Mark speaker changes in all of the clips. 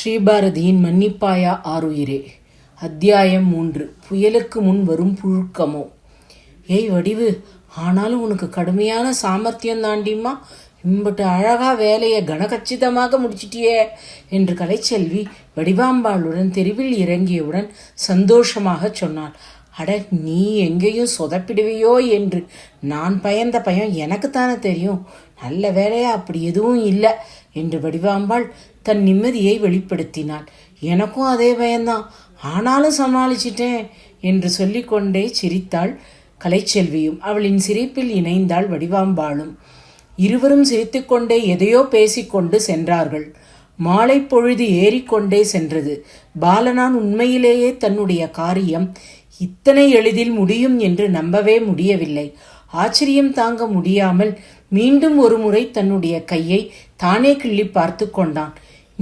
Speaker 1: ஸ்ரீபாரதியின் மன்னிப்பாயா ஆருயிரே அத்தியாயம் மூன்று. புயலுக்கு முன் வரும் புழுக்கமோ. ஏய் வடிவு ஆனாலும் உனக்கு கடுமையான சாமர்த்தியம் தாண்டிம்மா. இம்பட்டு அழகா வேலையை கனகச்சிதமாக முடிச்சிட்டியே என்று கலைச்செல்வி வடிவாம்பாளுடன் தெருவில் இறங்கியவுடன் சந்தோஷமாக சொன்னாள். அட நீ எங்கேயும் சொதப்பிடுவையோ என்று. நான் பயந்த பயம் எனக்குத்தானே தெரியும். நல்ல வேலையா அப்படி எதுவும் இல்லை என்று வடிவாம்பாள் தன் நிம்மதியை வெளிப்படுத்தினாள். எனக்கும் அதே பயம்தான். ஆனாலும் சமாளிச்சிட்டேன் என்று சொல்லிக்கொண்டே சிரித்தாள் கலைச்செல்வியும். அவளின் சிரிப்பில் இணைந்தாள் வடிவாம்பாளும். இருவரும் சிரித்துக்கொண்டே எதையோ பேசிக்கொண்டு சென்றார்கள். மாலை பொழுது ஏறிக்கொண்டே சென்றது. பாலனான் உண்மையிலேயே தன்னுடைய காரியம் இத்தனை எளிதில் முடியும் என்று நம்பவே முடியவில்லை. ஆச்சரியம் தாங்க முடியாமல் மீண்டும் ஒரு முறை தன்னுடைய கையை தானே கிள்ளி பார்த்து கொண்டான்.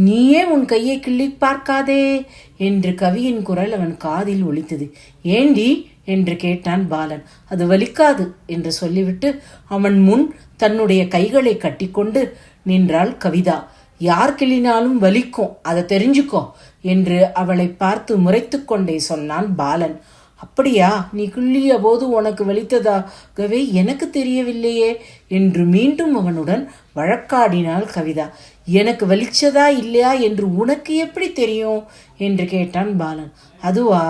Speaker 1: நீயே உன் கையை கிள்ளி பார்க்காதே என்று கவியின் குரல் அவன் காதில் ஒலித்தது. ஏண்டி? என்று கேட்டான் பாலன். அது வலிக்காது என்று சொல்லிவிட்டு அவன் முன் தன்னுடைய கைகளை கட்டிக்கொண்டு நின்றாள் கவிதா. யார் கிள்ளினாலும் வலிக்கும் அதை தெரிஞ்சுக்கோ என்று அவளை பார்த்து முறைத்து கொண்டே சொன்னான் பாலன். அப்படியா? நீ கிள்ளிய போது உனக்கு வலித்ததாகவே எனக்கு தெரியவில்லையே என்று மீண்டும் அவனுடன் வழக்காடினாள் கவிதா. எனக்கு வலிச்சதா இல்லையா என்று உனக்கு எப்படி தெரியும்? என்று கேட்டான் பாலன். அதுவா?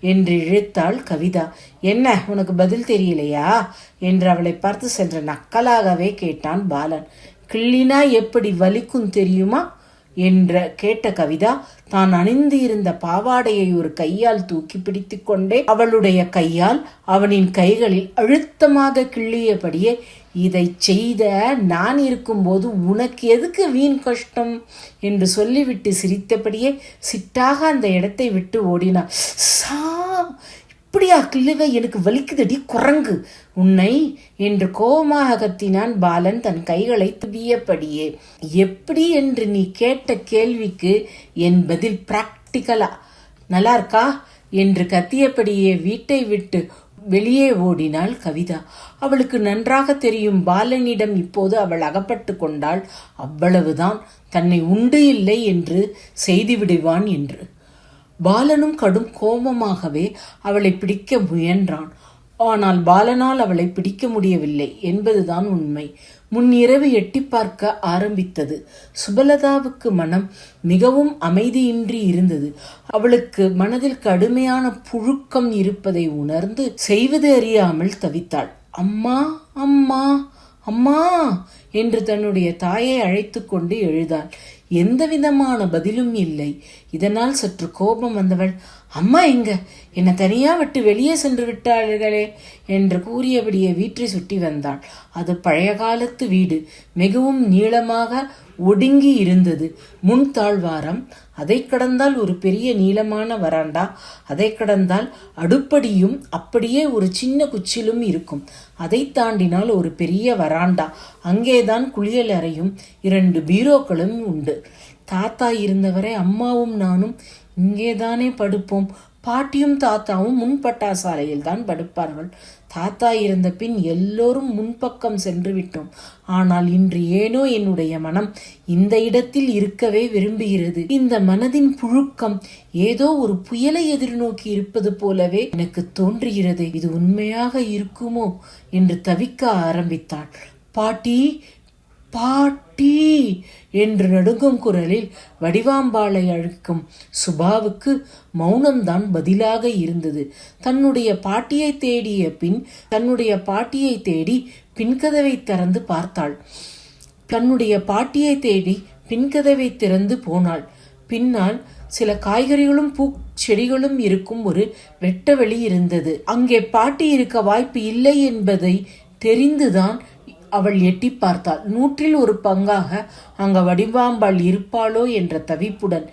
Speaker 1: என்று இழுத்தாள் கவிதா. என்ன உனக்கு பதில் தெரியலையா? என்று அவளை பார்த்து சென்ற நக்கலாகவே கேட்டான் பாலன். கிள்ளினா எப்படி வலிக்கும் தெரியுமா? என்ற கேட்ட கவிதா தான் அணிந்து இருந்த பாவாடையை ஒரு கையால் தூக்கி பிடித்து கொண்டே அவளுடைய கையால் அவனின் கைகளில் அழுத்தமாக கிள்ளியபடியே இதை செய்த நான் இருக்கும்போது உனக்கு எதுக்கு வீண் கஷ்டம்? என்று சொல்லிவிட்டு சிரித்தபடியே சிட்டாக அந்த இடத்தை விட்டு ஓடினார் சா இப்படியா கிள்ளுவை எனக்கு வலிக்குதடி குரங்கு. உன்னை என்று கோபமாக கத்தினான் பாலன் தன் கைகளை துவியபடியே எப்படி? என்று நீ கேட்ட கேள்விக்கு என் பதில் பிராக்டிக்கலா நல்லா இருக்கா என்று கத்தியபடியே வீட்டை விட்டு வெளியே ஓடினாள் கவிதா. அவளுக்கு நன்றாக தெரியும் பாலனிடம் இப்போது அவள் அகப்பட்டு கொண்டாள். அவ்வளவுதான் தன்னை உண்டு இல்லை என்று செய்து விடுவான் என்று. பாலனும் கடும் கோபமாகவே அவளை பிடிக்க முயன்றான். ஆனால் பாலனால் அவளை பிடிக்க முடியவில்லை என்பதுதான் உண்மை. முன்னிரவு எட்டி பார்க்க ஆரம்பித்தது. சுபலதாவுக்கு மனம் மிகவும் அமைதியின்றி இருந்தது. அவளுக்கு மனதில் கடுமையான புழுக்கம் இருப்பதை உணர்ந்து செய்வது அறியாமல் தவித்தாள். அம்மா அம்மா அம்மா! என்று தன்னுடைய தாயை அழைத்து கொண்டு எழுதாள். எந்த விதமான பதிலும் இல்லை. இதனால் சற்று கோபம் வந்தவள் அம்மா எங்க? என்னை தனியா விட்டு வெளியே சென்று விட்டார்களே? என்று கூறியபடியே வீட்டை சுட்டி வந்தாள். அது பழைய காலத்து வீடு. மிகவும் நீளமாக ஒடுங்கி இருந்தது. முன் தாழ்வாரம் அதை கடந்தால் ஒரு பெரிய நீளமான வராண்டா? அதை கடந்தால் அடுப்படியும் அப்படியே ஒரு சின்ன குச்சிலும் இருக்கும். அதை தாண்டினால் ஒரு பெரிய வராண்டா? அங்கேதான் குளியல் அறையும் இரண்டு பீரோக்களும் உண்டு. தாத்தா இருந்தவரை அம்மாவும் நானும் இங்கேதானே படுப்போம். பாட்டியும் தாத்தாவும் முன்பட்டா சாலையில் தான் படுப்பார்கள். தாத்தா இருந்த பின் எல்லோரும் முன்பக்கம் சென்று விட்டோம் ஆனால் இன்று ஏனோ என்னுடைய மனம் இந்த இடத்தில் இருக்கவே விரும்புகிறது. இந்த மனதின் புழுக்கம் ஏதோ ஒரு புயலை எதிர்நோக்கி இருப்பது போலவே எனக்கு தோன்றுகிறது. இது உண்மையாக இருக்குமோ என்று தவிக்க ஆரம்பித்தாள். பாட்டி பாட்டி என்று நடுங்கும் குரலில் வடிவாம்பாளை அழைக்கும் சுபாவுக்கு மௌனம்தான் பதிலாக இருந்தது. தன்னுடைய பாட்டியை தேடிய பின் தன்னுடைய பாட்டியை தேடி பின்கதவை திறந்து பார்த்தாள். தன்னுடைய பாட்டியை தேடி பின்கதவை திறந்து போனாள். பின்னால் சில காய்கறிகளும் பூ செடிகளும் இருக்கும் ஒரு வெட்டவெளி இருந்தது. அங்கே பாட்டி இருக்க வாய்ப்பு இல்லை என்பதை தெரிந்துதான் அவள் எட்டி பார்த்தாள். நூற்றில் ஒரு பங்காக அங்க வடிவாம்பாள் இருப்பாளோ என்ற தவிப்புடன்.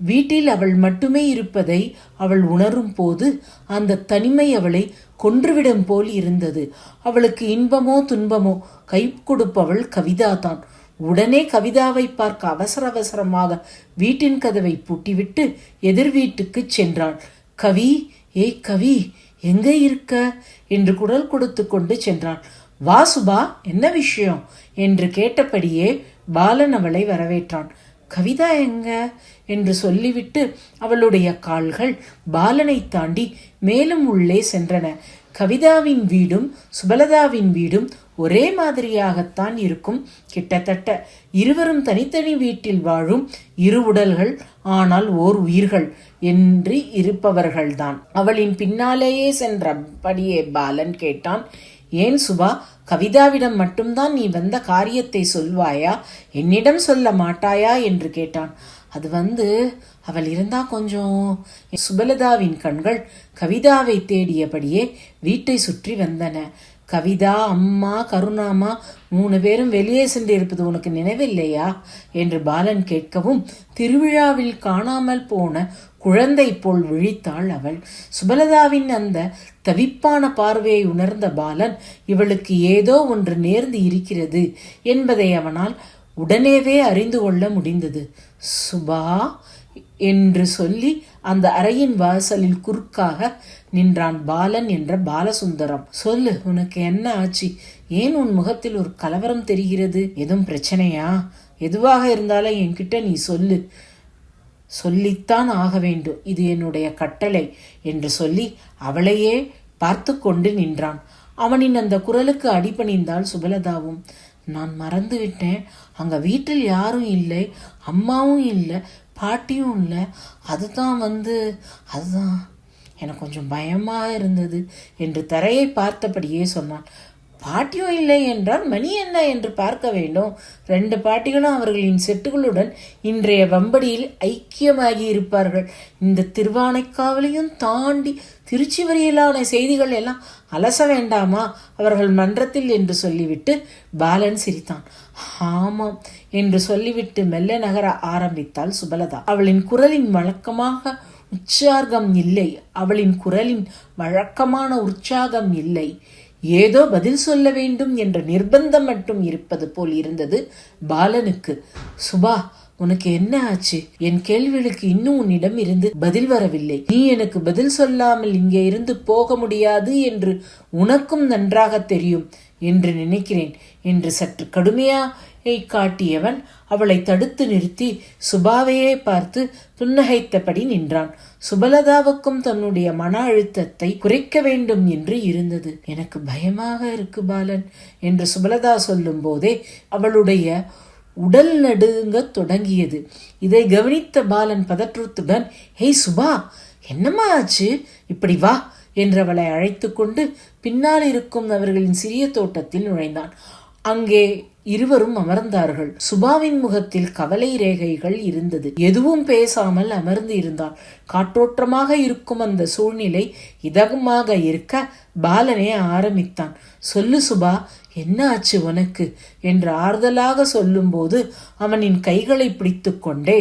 Speaker 1: வீட்டில் அவள் மட்டுமே இருப்பதை அவள் உணரும் போது அந்த தனிமை அவளை கொன்றுவிடும் போல் இருந்தது. அவளுக்கு இன்பமோ துன்பமோ கை கொடுப்பவள் கவிதாதான். உடனே கவிதாவை பார்க்க அவசர அவசரமாக வீட்டின் கதவை பூட்டிவிட்டு எதிர் வீட்டுக்கு சென்றாள். கவி ஏய் கவி எங்கே இருக்க? என்று குரல் கொடுத்து கொண்டு சென்றான் வா சுபா என்ன விஷயம்? என்று கேட்டபடியே பாலன் அவளை வரவேற்றான். கவிதா எங்க? என்று சொல்லிவிட்டு அவளுடைய கால்கள் பாலனை தாண்டி மேலும் உள்ளே சென்றன. கவிதாவின் வீடும் சுபலதாவின் வீடும் ஒரே மாதிரியாகத்தான் இருக்கும் கிட்டத்தட்ட. இருவரும் தனித்தனி வீட்டில் வாழும் இரு உடல்கள் ஆனால் ஓர் உயிர்கள் என்று இருப்பவர்கள்தான். அவளின் பின்னாலேயே சென்றபடியே பாலன் கேட்டான் ஏன் சுபா கவிதாவிடம் மட்டும்தான் நீ வந்த காரியத்தை சொல்வாயா? என்னிடம் சொல்ல மாட்டாயா? என்று கேட்டான். அது வந்து அவள் இருந்தா கொஞ்சம் சுபலதாவின் கண்கள் கவிதாவை தேடியபடியே வீட்டை சுற்றி வந்தன. கவிதா அம்மா கருணாமா மூணு பேரும் வெளியே சென்று இருப்பது உனக்கு நினைவில்லையா? என்று பாலன் கேட்கவும் திருவிழாவில் காணாமல் போன குழந்தை போல் விழித்தாள் அவள். சுபலதாவின் அந்த தவிப்பான பார்வையை உணர்ந்த பாலன் இவளுக்கு ஏதோ ஒன்று நேர்ந்து இருக்கிறது என்பதை அவனால் உடனேவே அறிந்து கொள்ள முடிந்தது. சுபா என்று சொல்லி அந்த அறையின் வாசலில் குறுக்காக நின்றான் பாலன் என்ற பாலசுந்தரம். சொல்லு உனக்கு என்ன ஆச்சு? ஏன் உன் முகத்தில் ஒரு கலவரம் தெரிகிறது? எதுவும் பிரச்சனையா? எதுவாக இருந்தாலும் என்கிட்ட நீ சொல்லு. சொல்லித்தான் ஆக வேண்டும். இது என்னுடைய கட்டளை என்று சொல்லி அவளையே பார்த்து கொண்டு நின்றான். அவனின் அந்த குரலுக்கு அடிபணிந்தால் சுபலதாவும். நான் மறந்து விட்டேன் அங்கே வீட்டில் யாரும் இல்லை அம்மாவும் இல்லை. பாட்டியும் இல்லை. அதுதான் வந்து அதுதான் எனக்கு கொஞ்சம் பயமாக இருந்தது என்று தரையை பார்த்தபடியே சொன்னான். பாட்டியும் இல்லை என்றால் மணி என்ன என்று பார்க்க வேண்டும். ரெண்டு பாட்டிகளும் அவர்களின் செட்டுகளுடன் இன்றைய வம்படியில் ஐக்கியமாகி இருப்பார்கள். இந்த திருவானைக்காவலையும் தாண்டி திருச்சி வரையிலான செய்திகள் எல்லாம் அலச வேண்டாமா? அவர்கள் மன்றத்தில் என்று சொல்லிவிட்டு பாலன் சிரித்தான். ஆமாம் என்று சொல்லிவிட்டு மெல்ல நகர ஆரம்பித்தாள் சுபலதா. அவளின் குரலின் வழக்கமாக உற்சாகம் இல்லை. அவளின் குரலின் வழக்கமான உற்சாகம் இல்லை. ஏதோ பதில் சொல்ல வேண்டும் என்ற நிர்பந்தம் மட்டும் இருப்பது போல் இருந்தது பாலனுக்கு. சுபா உனக்கு என்ன ஆச்சு? என் கேள்விகளுக்கு இன்னும் உன்னிடம் இருந்து பதில் வரவில்லை. நீ எனக்கு பதில் சொல்லாமல் இங்கே இருந்து போக முடியாது என்று உனக்கும் நன்றாக தெரியும் என்று நினைக்கிறேன் என்று சற்று கடுமையா காட்டியவன் அவளை தடுத்து நிறுத்தி சுபாவையே பார்த்து புன்னகைத்தபடி நின்றான். சுபலதாவுக்கும் தன்னுடைய மன அழுத்தத்தை குறைக்க வேண்டும் என்று இருந்தது. எனக்கு பயமாக இருக்கு பாலன் என்று சுபலதா சொல்லும் போதே அவளுடைய உடல் நடுங்க தொடங்கியது. இதை கவனித்த பாலன் பதற்றத்துடன் ஹேய் சுபா என்னம்மா ஆச்சு? இப்படி வா என்று அவளை அழைத்து கொண்டு பின்னால் இருக்கும் அவர்களின் சிறிய தோட்டத்தில் நுழைந்தான். அங்கே இருவரும் அமர்ந்தார்கள். சுபாவின் முகத்தில் கவலை ரேகைகள் இருந்தது. எதுவும் பேசாமல் அமர்ந்து இருந்தான் காற்றோட்டமாக இருக்கும் அந்த சூழ்நிலை இதகமாக இருக்க பாலனே ஆரம்பித்தான். சொல்லு சுபா என்ன ஆச்சு உனக்கு? என்று ஆறுதலாக சொல்லும்போது அவனின் கைகளை பிடித்து கொண்டே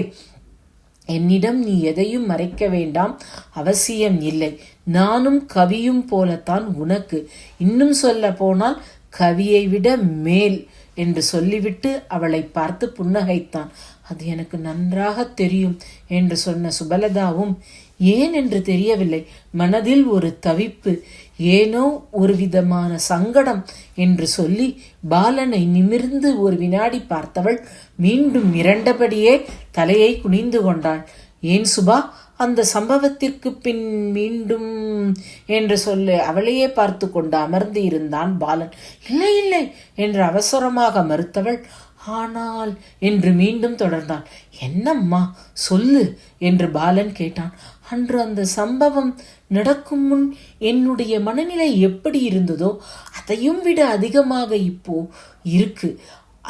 Speaker 1: என்னிடம் நீ எதையும் மறைக்க வேண்டாம். அவசியம் இல்லை. நானும் கவியும் போலத்தான் உனக்கு. இன்னும் சொல்ல போனால் கவியை விட மேல். என்று சொல்லிவிட்டு அவளை பார்த்து புன்னகைத்தான். அது எனக்கு நன்றாக தெரியும் என்று சொன்ன சுபலதாவும் ஏன் என்று தெரியவில்லை. மனதில் ஒரு தவிப்பு ஏனோ ஒரு விதமான சங்கடம் என்று சொல்லி பாலனை நிமிர்ந்து ஒரு வினாடி பார்த்தவள் மீண்டும் மிரண்டபடியே தலையை குனிந்து கொண்டாள். ஏன் சுபா அந்த சம்பவத்திற்கு பின் மீண்டும் என்று சொல்லி அவளையே பார்த்து கொண்டு அமர்ந்து இருந்தான் பாலன். இல்லை இல்லை என்று அவசரமாக மறுத்தவள். ஆனால் என்று மீண்டும் தொடர்ந்தான். என்னம்மா சொல்லு என்று பாலன் கேட்டான். அன்று அந்த சம்பவம் நடக்கும் முன் என்னுடைய மனநிலை எப்படி இருந்ததோ அதையும் விட அதிகமாக இப்போ இருக்கு.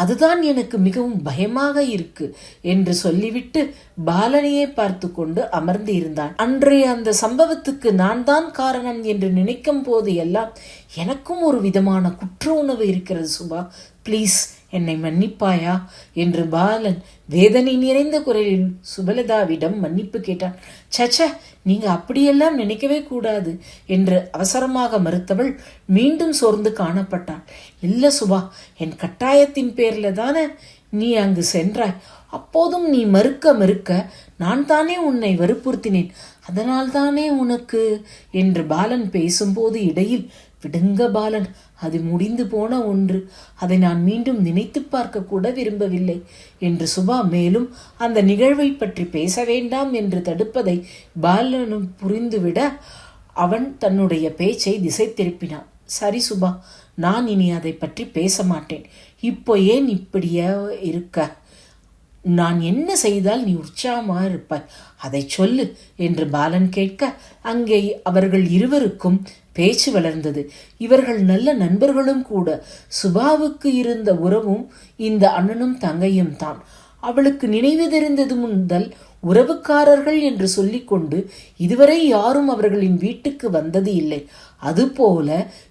Speaker 1: அதுதான் எனக்கு மிகவும் பயமாக இருக்கு என்று சொல்லிவிட்டு பாலனையே பார்த்து கொண்டு அமர்ந்து இருந்தான். அன்றைய அந்த சம்பவத்துக்கு நான் தான் காரணம் என்று நினைக்கும் போது எல்லாம் எனக்கும் ஒரு விதமான குற்ற உணவு இருக்கிறது சுபா. ப்ளீஸ் என்னை மன்னிப்பாயா? என்று பாலன் வேதனை நிறைந்த குரலில் சுபலதாவிடம் மன்னிப்பு கேட்டான். சச்ச நீங்க அப்படியெல்லாம் நினைக்கவே கூடாது என்று அவசரமாக மறுத்தவள் மீண்டும் சோர்ந்து காணப்பட்டாள். இல்ல சுபா என் கட்டாயத்தின் பேர்ல தானே நீ அங்கு சென்றாய். அப்போதும் நீ மறுக்க மறுக்க நான் தானே உன்னை வற்புறுத்தினேன். அதனால் தானே உனக்கு? என்று பாலன் பேசும்போது இடையில் விடுங்க பாலன். அது முடிந்து போன ஒன்று. அதை நான் மீண்டும் நினைத்து பார்க்க கூட விரும்பவில்லை என்று சுபா மேலும் அந்த நிகழ்வை பற்றி பேச வேண்டாம் என்று தடுப்பதை பாலனும் புரிந்துவிட அவன் தன்னுடைய பேச்சை திசை திருப்பினான் சரி சுபா நான் இனி அதை பற்றி பேச மாட்டேன். இப்போ ஏன் இப்படியே இருக்க? நான் என்ன செய்தால் நீ உற்சாகமாக இருப்பாய்? அதை சொல்லு என்று பாலன் கேட்க அங்கே அவர்கள் இருவருக்கும் பேச்சு வளர்ந்தது. இவர்கள் நல்ல நண்பர்களும் கூட. சுபாவுக்கு இருந்த உறவும் இந்த அண்ணனும் தங்கையும் தான். அவளுக்கு நினைவு தெரிந்தது முதல் உறவுக்காரர்கள் என்று சொல்லிக்கொண்டு இதுவரை யாரும் அவர்களின் வீட்டுக்கு வந்தது இல்லை. அதுபோல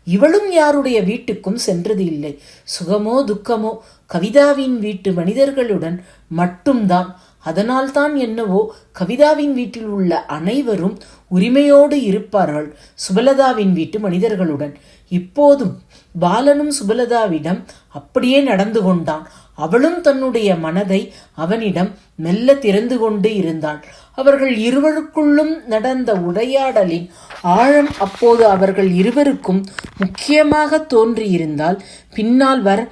Speaker 1: இவளும் யாருடைய வீட்டுக்கும் சென்றது இல்லை. சுகமோ துக்கமோ கவிதாவின் வீட்டு மனிதர்களுடன் மட்டும்தான். அதனால்தான் என்னவோ கவிதாவின் வீட்டில் உள்ள அனைவரும் உரிமையோடு இருப்பார்கள் சுபலதாவின் வீட்டு மனிதர்களுடன். இப்போதும் பாலனும் சுபலதாவிடம் அப்படியே நடந்து கொண்டான். அவளும் தன்னுடைய மனதை அவனிடம் மெல்ல திறந்து கொண்டு இருந்தாள். அவர்கள் இருவருக்குள்ளும் நடந்த உரையாடலின் ஆழம் அப்போது அவர்கள் இருவருக்கும் முக்கியமாக தோன்றியிருந்தால் பின்னால் வர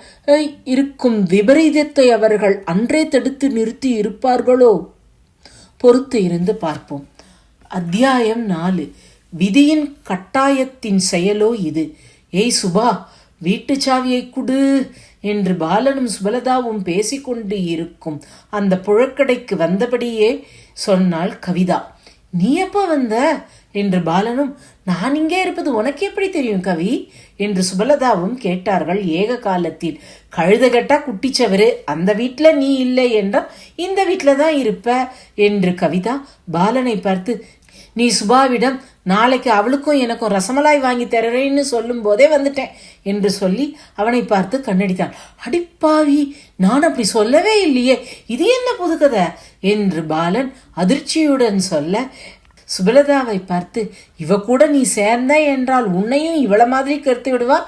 Speaker 1: இருக்கும் விபரீதத்தை அவர்கள் அன்றே தடுத்து நிறுத்தி இருப்பார்களோ? பொறுத்து இருந்து பார்ப்போம். அத்தியாயம் நாலு. விதியின் கட்டாயத்தின் செயலோ இது. ஏய் சுபா வீட்டு சாவியை குடு. என்று பாலனும் சுபலதாவும் பேசிக்கொண்டு இருக்கும். அந்த புழக்கடைக்கு வந்தபடியே சொன்னாள் கவிதா நீ எப்போ வந்த? என்று பாலனும் நான் இங்கே இருப்பது உனக்கு எப்படி தெரியும் கவி? என்று சுபலதாவும் கேட்டார்கள் ஏக காலத்தில். கழுதகட்டா குட்டிச்சவரு அந்த வீட்டில் நீ இல்லை என்றால் இந்த வீட்டில் தான் இருப்ப என்று கவிதா பாலனை பார்த்து நீ சுபாவிடம் நாளைக்கு அவளுக்கும் எனக்கும் ரசமலாய் வாங்கி தரேன்னு சொல்லும் போதே வந்துட்டேன் என்று சொல்லி அவனை பார்த்து கண்ணடித்தான். அடிப்பாவி நான் அப்படி சொல்லவே இல்லையே இது என்ன புதுக்கதை என்று பாலன் அதிர்ச்சியுடன் சொல்ல சுபலதாவை பார்த்து இவ கூட நீ சேர்ந்த என்றால் உன்னையும் இவள மாதிரி கருத்து விடுவா?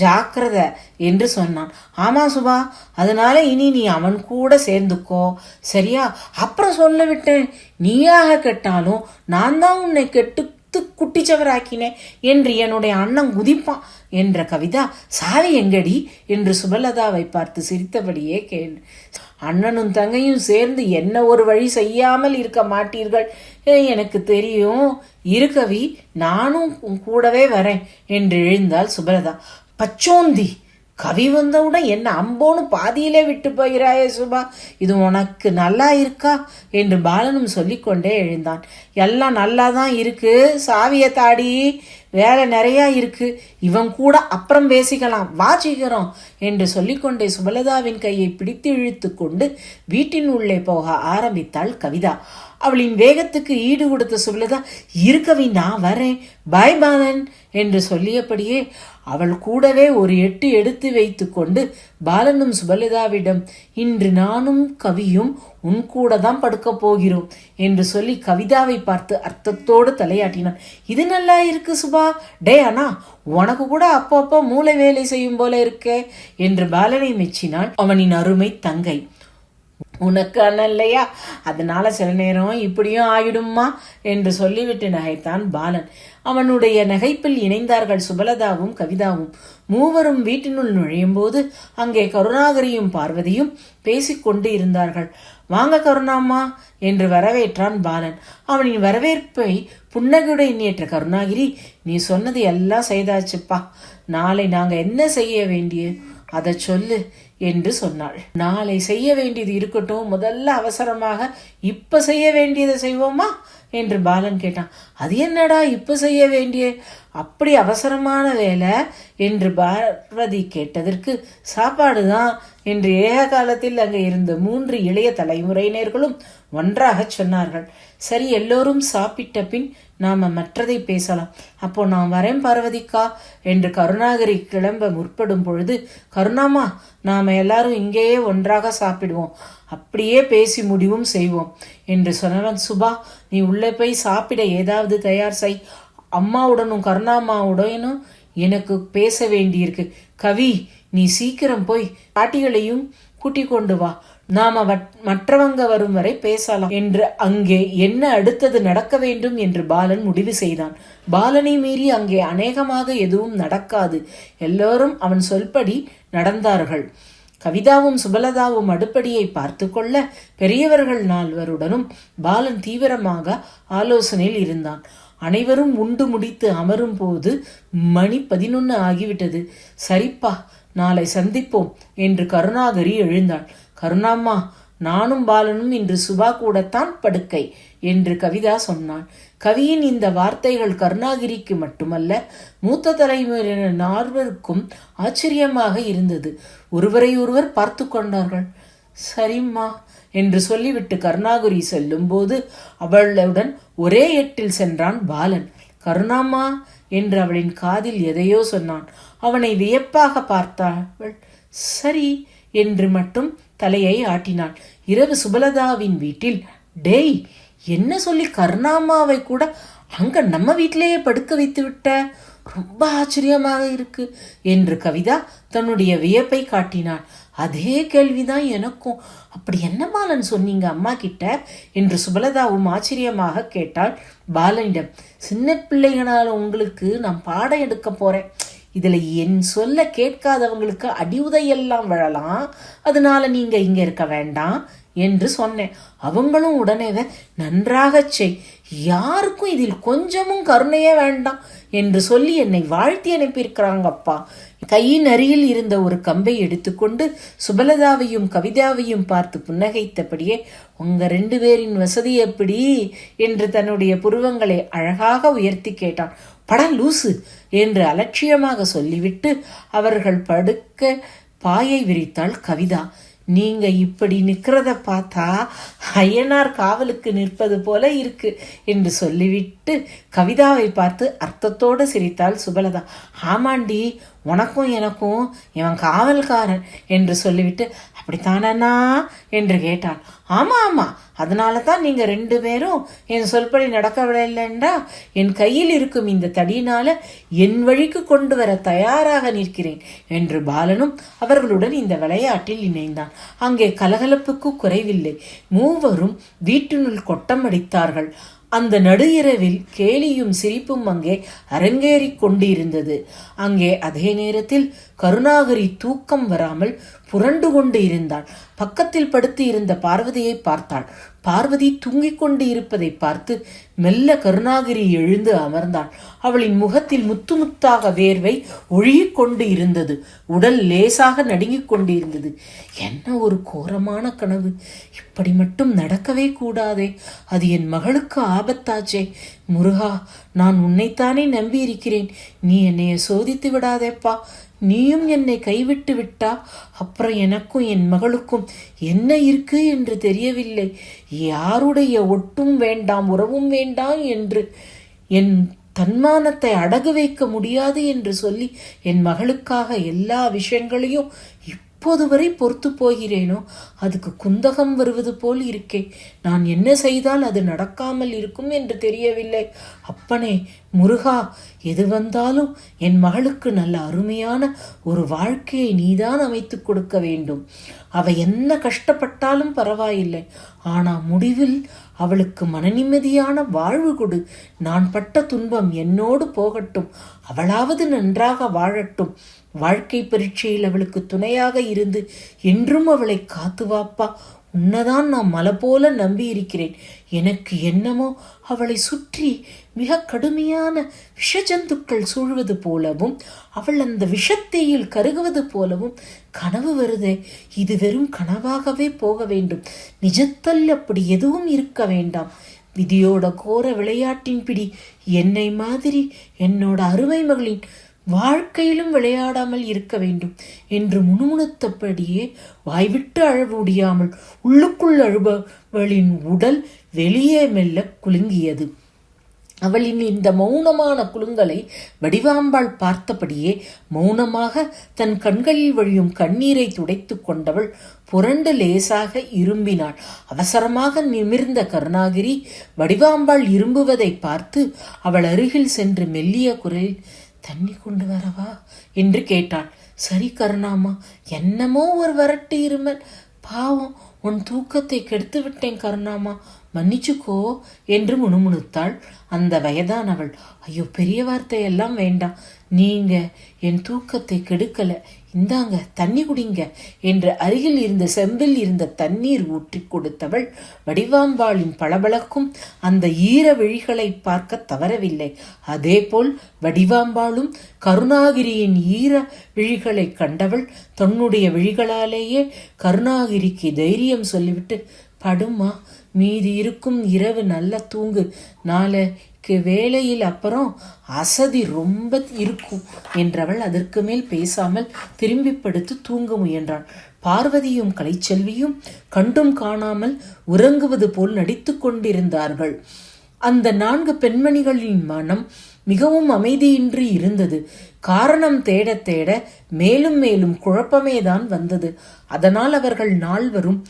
Speaker 1: ஜாக்கிரத என்று சொன்னான். ஆமா சுபா அதனால இனி நீ அவன் கூட சேர்ந்துக்கோ. சரியா? அப்புறம் சொல்ல விட்டேன். நீயாக கெட்டாலும் நான் தான் உன்னை கெட்டு குட்டிச்சவராக்கினேன் என்று என்னுடைய அண்ணன் குதிப்பான் என்ற கவிதா சாவி எங்கடி? என்று சுபலதாவை பார்த்து சிரித்தபடியே கேள். அண்ணனும் தங்கையும் சேர்ந்து என்ன ஒரு வழி செய்யாமல் இருக்க மாட்டீர்கள்? எனக்கு தெரியும். இருக்கவி நானும் கூடவே வரேன் என்று எழுந்தாள் சுபலதா. பச்சோந்தி. கவி வந்தவுடன் என்ன அம்போன்னு பாதியிலே விட்டு போகிறாயே சுபா. இது உனக்கு நல்லா இருக்கா? என்று பாலனும் சொல்லிக்கொண்டே எழுந்தான். எல்லாம் நல்லா தான் இருக்கு. சாவியை தாடி. வேலை நிறையா இருக்கு. இவன் கூட அப்புறம் பேசிக்கலாம். வாச்சிக்கிறோம் என்று சொல்லிக்கொண்டே சுபலதாவின் கையை பிடித்து இழுத்து கொண்டு வீட்டின் உள்ளே போக ஆரம்பித்தாள் கவிதா. அவளின் வேகத்துக்கு ஈடு கொடுத்த சுபலதா இருக்கவி நான் வரேன். பாய் பாலன். என்று சொல்லியபடியே அவள் கூடவே ஒரு எட்டு எடுத்து வைத்து கொண்டு பாலனும் சுபலிதாவிடம் இன்று நானும் கவியும் உன் கூட தான் படுக்கப் போகிறோம் என்று சொல்லி கவிதாவை பார்த்து அர்த்தத்தோடு தலையாட்டினான். இது நல்லா இருக்கு சுபா. டே அண்ணா உனக்கு கூட அப்பப்போ மூளை வேலை செய்யும் போல இருக்கே என்று பாலனை மெச்சினான் அவனின் அருமை தங்கை. உனக்கு அண்ணன் இல்லையா? அதனால சில நேரம் இப்படியும் ஆயிடுமா என்று சொல்லிவிட்டு நகைத்தான் பாலன். அவனுடைய நகைப்பில் இணைந்தார்கள் சுபலதாவும் கவிதாவும். மூவரும் வீட்டினுள் நுழையும் போது அங்கே கருணாகரியும் பார்வதியும் பேசிக்கொண்டு இருந்தார்கள் வாங்க கருணாம்மா என்று வரவேற்றான் பாலன். அவனின் வரவேற்பை புன்னகையுடன் நேற்ற கருணாகிரி நீ சொன்னது எல்லாம் செய்தாச்சுப்பா. நாளை நாங்க என்ன செய்ய வேண்டிய அதை சொல்லு என்று சொன்னாள். நாளை செய்ய வேண்டியது இருக்கட்டும். முதல்ல அவசரமாக இப்ப செய்ய வேண்டியதை செய்வோமா? என்று பாலன் கேட்டான். அது என்னடா இப்ப செய்ய வேண்டிய அப்படி அவசரமான வேலை? என்று பார்வதி கேட்டதற்கு சாப்பாடு தான் என்று ஏக காலத்தில் அங்கே இருந்த மூன்று இளைய தலைமுறையினர்களும் ஒன்றாக சொன்னார்கள். சரி எல்லோரும் சாப்பிட்ட பின் நாம மற்றதை பேசலாம். அப்போ நான் வரேன் பார்வதிக்கா என்று கருணாகரி கிளம்ப முற்படும் பொழுது கருணாமா நாம எல்லாரும் இங்கேயே ஒன்றாக சாப்பிடுவோம். அப்படியே பேசி முடிவும் செய்வோம். என்று சொன்னவன் சுபா நீ உள்ளே போய் சாப்பிட ஏதாவது தயார் செய். அம்மாவுடனும் கருணாமாவுடனும் எனக்கு பேச வேண்டியிருக்கு. கவி நீ சீக்கிரம் போய் பாட்டிகளையும் கூட்டிக் கொண்டு வா. நாம வட்- மற்றவங்க வரும் வரை பேசலாம். என்று அங்கே என்ன அடுத்தது நடக்க வேண்டும் என்று பாலன் முடிவு செய்தான். பாலனை மீறி அங்கே அநேகமாக எதுவும் நடக்காது. எல்லோரும் அவன் சொல்படி நடந்தார்கள். கவிதாவும் சுபலதாவும் அடுப்படியை பார்த்து கொள்ள பெரியவர்கள் நால்வருடனும் பாலன் தீவிரமாக ஆலோசனையில் இருந்தான். அனைவரும் உண்டு முடித்து அமரும் போது மணி பதினொன்னு ஆகிவிட்டது. சரிப்பா நாளை சந்திப்போம் என்று கருணாகரி எழுந்தாள். கருணாம்மா நானும் பாலனும் இன்று சுபா கூடத்தான் படுக்கை என்று கவிதா சொன்னான் கவியின் இந்த வார்த்தைகள் கருணாகிரிக்கு மட்டுமல்ல மூத்த தலைமுறையினர் நால்வருக்கும் ஆச்சரியமாக இருந்தது. ஒருவரை ஒருவர் பார்த்து கொண்டார்கள். சரிம்மா என்று சொல்லிவிட்டு கருணாகுரி செல்லும்போது அவளுடன் ஒரே எட்டில் சென்றான் பாலன். கருணாம்மா என்று அவளின் காதில் எதையோ சொன்னான். அவனை வியப்பாக பார்த்தாள். சரி என்று மட்டும் தலையை ஆட்டினாள் இரவு சுபலதாவின் வீட்டில் டேய் என்ன சொல்லி கருணாமாவை கூட அங்க நம்ம வீட்டிலேயே படுக்க வைத்து விட்ட? ரொம்ப ஆச்சரியமாக இருக்கு என்று கவிதா தன்னுடைய வியப்பை காட்டினாள். அதே கேள்விதான் எனக்கும். அப்படி என்ன பாலன் சொன்னீங்க அம்மா கிட்ட? என்று சுபலதாவும் ஆச்சரியமாக கேட்டாள். பாலனிடம் சின்ன பிள்ளைகளால் உங்களுக்கு நான் பாடம் எடுக்க போறேன். இதுல என் சொல்ல கேட்காதவங்களுக்கு அடி உதையெல்லாம் விழலாம். அதனால நீங்க இங்க இருக்க வேண்டாம் என்று சொன்னேன். அவங்களும் உடனேவே நன்றாகச் செய். யாருக்கும் இதில் கொஞ்சமும் கருணையே வேண்டாம் என்று சொல்லி என்னை வாழ்த்தி அனுப்பியிருக்கிறாங்கப்பா. கையின் அருகில் இருந்த ஒரு கம்பை எடுத்துக்கொண்டு சுபலதாவையும் கவிதாவையும் பார்த்து புன்னகைத்தபடியே உங்க ரெண்டு பேரின் வசதி எப்படி? என்று தன்னுடைய புருவங்களை அழகாக உயர்த்தி கேட்டான். பட லூசு என்று அலட்சியமாக சொல்லிவிட்டு அவர்கள் படுக்க பாயை விரித்தாள் கவிதா. நீங்க இப்படி நிற்கிறத பார்த்தா ஐயனார் காவலுக்கு நிற்பது போல இருக்கு என்று சொல்லிவிட்டு கவிதாவை பார்த்து அர்த்தத்தோடு சிரித்தாள் சுபலதா. ஆமாண்டி உனக்கும் எனக்கும் இவன் காவல்காரன் என்று சொல்லிவிட்டு அப்படித்தானண்ணா? என்று கேட்டாள். ஆமா ஆமா. அதனால தான் நீங்கள் ரெண்டு பேரும் என் சொல்படி நடக்கவில்லைன்றா என் கையில் இருக்கும் இந்த தடியினால என் வழிக்கு கொண்டு வர தயாராக நிற்கிறேன் என்று பாலனும் அவர்களுடன் இந்த விளையாட்டில் இணைந்தான். அங்கே கலகலப்புக்கு குறைவில்லை. மூவரும் வீட்டினுள் கொட்டம் அடித்தார்கள் அந்த நடு இரவில் கேலியும் சிரிப்பும் அங்கே அரங்கேறிக் கொண்டிருந்தது. அங்கே அதே நேரத்தில் கருணாகரி தூக்கம் வராமல் புரண்டு கொண்டு இருந்தாள். பக்கத்தில் படுத்து இருந்த பார்வதியை பார்த்தாள். பார்வதி தூங்கிக் கொண்டு இருப்பதை பார்த்து மெல்ல கருணாகிரி எழுந்து அமர்ந்தாள். அவளின் முகத்தில் முத்து முத்தாக வேர்வை ஒழுகிக் கொண்டு இருந்தது. உடல் லேசாக நடுங்கிக் கொண்டு இருந்தது என்ன ஒரு கோரமான கனவு. இப்படி மட்டும் நடக்கவே கூடாதே. அது என் மகளுக்கு ஆபத்தாச்சே. முருகா நான் உன்னைத்தானே நம்பி இருக்கிறேன் நீ என்னைய சோதித்து விடாதேப்பா. நீயும் என்னை கைவிட்டு விட்டா அப்புறம் எனக்கும் என் மகளுக்கும் என்ன இருக்கு என்று தெரியவில்லை. யாருடைய ஒட்டும் வேண்டாம் உறவும் வேண்டாம் என்று என் தன்மானத்தை அடகு வைக்க முடியாது என்று சொல்லி என் மகளுக்காக எல்லா விஷயங்களையும் இப்போது வரை பொறுத்து போகிறேனோ அதுக்கு குந்தகம் வருவது போல் இருக்கே. நான் என்ன செய்தால் அது நடக்காமல் இருக்கும் என்று தெரியவில்லை. அப்பனே முருகா எது வந்தாலும் என் மகளுக்கு நல்ல அருமையான ஒரு வாழ்க்கையை நீதான் அமைத்து கொடுக்க வேண்டும். அவ என்ன கஷ்டப்பட்டாலும் பரவாயில்லை. ஆனா முடிவில் அவளுக்கு மனநிம்மதியான வாழ்வு கொடு. நான் பட்ட துன்பம் என்னோடு போகட்டும். அவளாவது நன்றாக வாழட்டும். வாழ்க்கை பரீட்சையில் அவளுக்கு துணையாக இருந்து என்றும் அவளை காத்து வாப்பா. உன்னதான் நான் மலை போல நம்பி இருக்கிறேன். எனக்கு என்னமோ அவளை சுற்றி மிக கடுமையான விஷஜந்துக்கள் சூழ்வது போலவும் அவள் அந்த விஷத்தீயில் கருகுவது போலவும் கனவு வருதே. இது வெறும் கனவாகவே போக வேண்டும். நிஜத்தல் அப்படி எதுவும் இருக்க வேண்டாம். விதியோட கோர விளையாட்டின் பிடி என்னை மாதிரி என்னோட அருமை மகளின் வாழ்க்கையிலும் விளையாடாமல் இருக்க வேண்டும் என்று முணுமுணுத்தபடியே வாய்விட்டு அழ முடியாமல் உள்ளுக்குள் அழுபவளின் உடல் வெளியே மெல்ல குலுங்கியது. அவளின் இந்த மௌனமான குலுங்கலை வடிவாம்பாள் பார்த்தபடியே மௌனமாக தன் கண்களில் வழியும் கண்ணீரை துடைத்து கொண்டவள் புரண்டு லேசாக இரும்பினாள். அவசரமாக நிமிர்ந்த கருணாகிரி வடிவாம்பாள் இரும்புவதை பார்த்து அவள் அருகில் சென்று மெல்லிய குரலில் தண்ணி கொண்டு வரவா? என்று கேட்டாள் சரி கருணாமா என்னமோ ஒரு வரட்டு இருமல். பாவம் உன் தூக்கத்தை கெடுத்து விட்டேன் கருணாமா. மன்னிச்சுக்கோ என்று முணுமுணுத்தாள் அந்த வயதானவள் ஐயோ பெரிய வார்த்தையெல்லாம் வேண்டாம். நீங்க என் தூக்கத்தை கெடுக்கல இந்தாங்க தண்ணி குடிங்க என்று அருகில் இருந்த செம்பில் இருந்த தண்ணீர் ஊற்றி கொடுத்தவள் வடிவாம்பாளின் பளபளக்கும் அந்த ஈர விழிகளை பார்க்க தவறவில்லை. அதேபோல் வடிவாம்பாளும் கருணாகிரியின் ஈர விழிகளை கண்டவள் தன்னுடைய விழிகளாலேயே கருணாகிரிக்கு தைரியம் சொல்லிவிட்டு படுமா மீதி இருக்கும் இரவு நல்ல தூங்கு. நாளை வேலையில் அப்புறம் அசதி ரொம்ப இருக்கும் என்றவள் அதற்கு மேல் பேசாமல் திரும்பி படுத்து தூங்க முயன்றாள் பார்வதியும் கலைச்செல்வியும் கண்டும் காணாமல் உறங்குவது போல் நடித்து கொண்டிருந்தார்கள். அந்த நான்கு பெண்மணிகளின் மனம் மிகவும் அமைதியின்றி இருந்தது. காரணம் தேட தேட மேலும் மேலும் குழப்பமே தான் வந்தது. அதனால் அவர்கள் நால்வரும்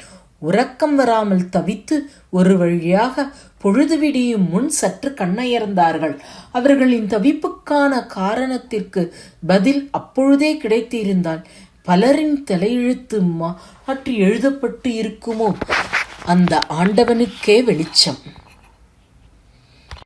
Speaker 1: உறக்கம் வராமல் தவித்து ஒரு வழியாக பொழுது விடியும் முன் சற்று கண்ணயர்ந்தார்கள். அவர்களின் தவிப்புக்கான காரணத்திற்கு பதில் அப்பொழுதே கிடைத்திருந்தால் பலரின் தலையெழுத்து மாற்றி எழுதப்பட்டு இருக்குமோ? அந்த ஆண்டவனுக்கே வெளிச்சம்.